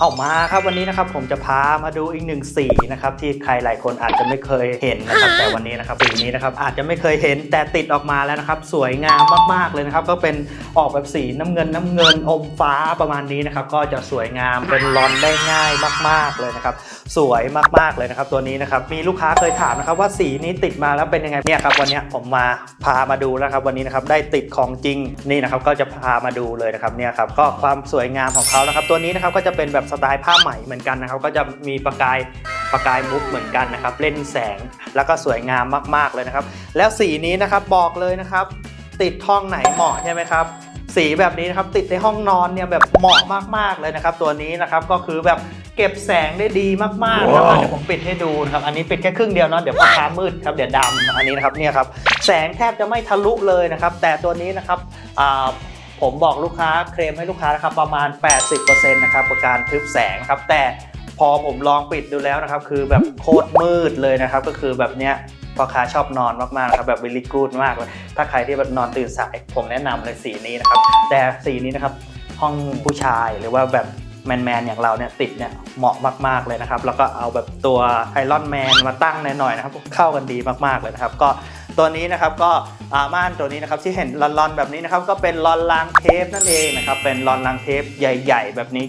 เอามาครับวันนี้นะครับผมจะพามาดูอีกหนึ่งสีนะครับที่ใครหลายคนอาจจะไม่เคยเห็นนะครับแต่วันนี้นะครับสีนี้นะครับอาจจะไม่เคยเห็นแต่ติดออกมาแล้วนะครับสวยงามมากๆเลยนะครับก็เป็นออกแบบสีน้ำเงินน้ำเงินอมฟ้าประมาณนี้นะครับก็จะสวยงามเป็นรอนได้ง่ายมาก ๆเลยนะครับสวยมากๆเลยนะครับตัวนี้นะครับมีลูกค้าเคยถามนะครับว่าสีนี้ติดมาแล้วเป็นยังไงเนี่ยครับวันนี้ผมมาพามาดูแล้วครับวันนี้นะครับได้ติดของจริงนี่นะครับก็จะพามาดูเลยนะครับเนี่ยครับก็ความสวยงามของเขานะครับตัวนี้นะครับก็จะเป็นแบบสไตล์ผ้าไหมเหมือนกันนะครับ ก็จะมีประกายประกายมุกเหมือนกันนะครับ เล่นแสงแล้วก็สวยงามมากๆเลยนะครับ แล้วสีนี้นะครับบอกเลยนะครับ ติดห้องไหนเหมาะใช่ไหมครับสีแบบนี้นะครับติดในห้องนอนเนี่ยแบบเหมาะมากๆเลยนะครับ ตัวนี้นะครับก็คือแบบเก็บแสงได้ดีมากๆนะครับว้าวเดี๋ยวผมปิดให้ดูนะครับอันนี้ปิดแค่ครึ่งเดียวเนาะเดี๋ยวพ่อค้ามืดครับเดี๋ยวดำอันนี้นะครับเนี่ยครับแสงแทบจะไม่ทะลุเลยนะครับ แต่ตัวนี้นะครับอ่า ผมบอกลูกค้าเคลมให้ลูกค้านะครับประมาณ 80%นะครับประการทึบแสงครับ แต่พอผมลองปิดดูแล้วนะครับ คือแบบโคตรมืดเลยนะครับ ก็คือแบบเนี้ยพ่อค้าชอบนอนมากๆนะครับแบบวิลลี่กูดมากเลยถ้าใครที่แบบนอนตื่นสาย ผมแนะนำเลยสีนี้นะครับ แต่สีนี้นะครับห้องผู้ชายหรือว่าแบบแมนๆอย่างเราเนี่ยติดเนี่ยเหมาะมากๆเลยนะครับ แล้วก็เอาแบบตัวไอรอนแมนมาตั้งหน่อยๆนะครับ เข้ากันดีมากๆเลยนะครับ ก็ ตัวนี้นะครับก็อ่าม่านตัวนี้นะครับที่เห็นลอนๆแบบนี้นะครับก็เป็นลอนลางเทปนั่นเองนะครับเป็นลอนลางเทปใหญ่ ๆ แบบนี้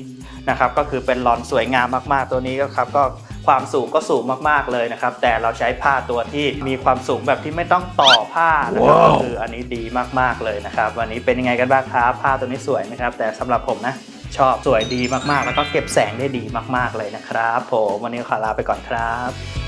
นะครับก็คือเป็นลอนสวยงามมากๆตัวนี้ก็ครับก็ความสูงก็สูงมากๆเลยนะครับ แต่เราใช้ผ้าตัวที่มีความสูงแบบที่ไม่ต้องต่อผ้านะครับว้าวก็คืออันนี้ดีมากๆเลยนะครับ วันนี้เป็นยังไงกันบ้างครับผ้าตัวนี้สวยไหมครับ แต่สำหรับผมนะชอบสวยดีมากๆ แล้วก็เก็บแสงได้ดีมากๆเลยนะครับ ผมวันนี้ขอลาไปก่อนครับ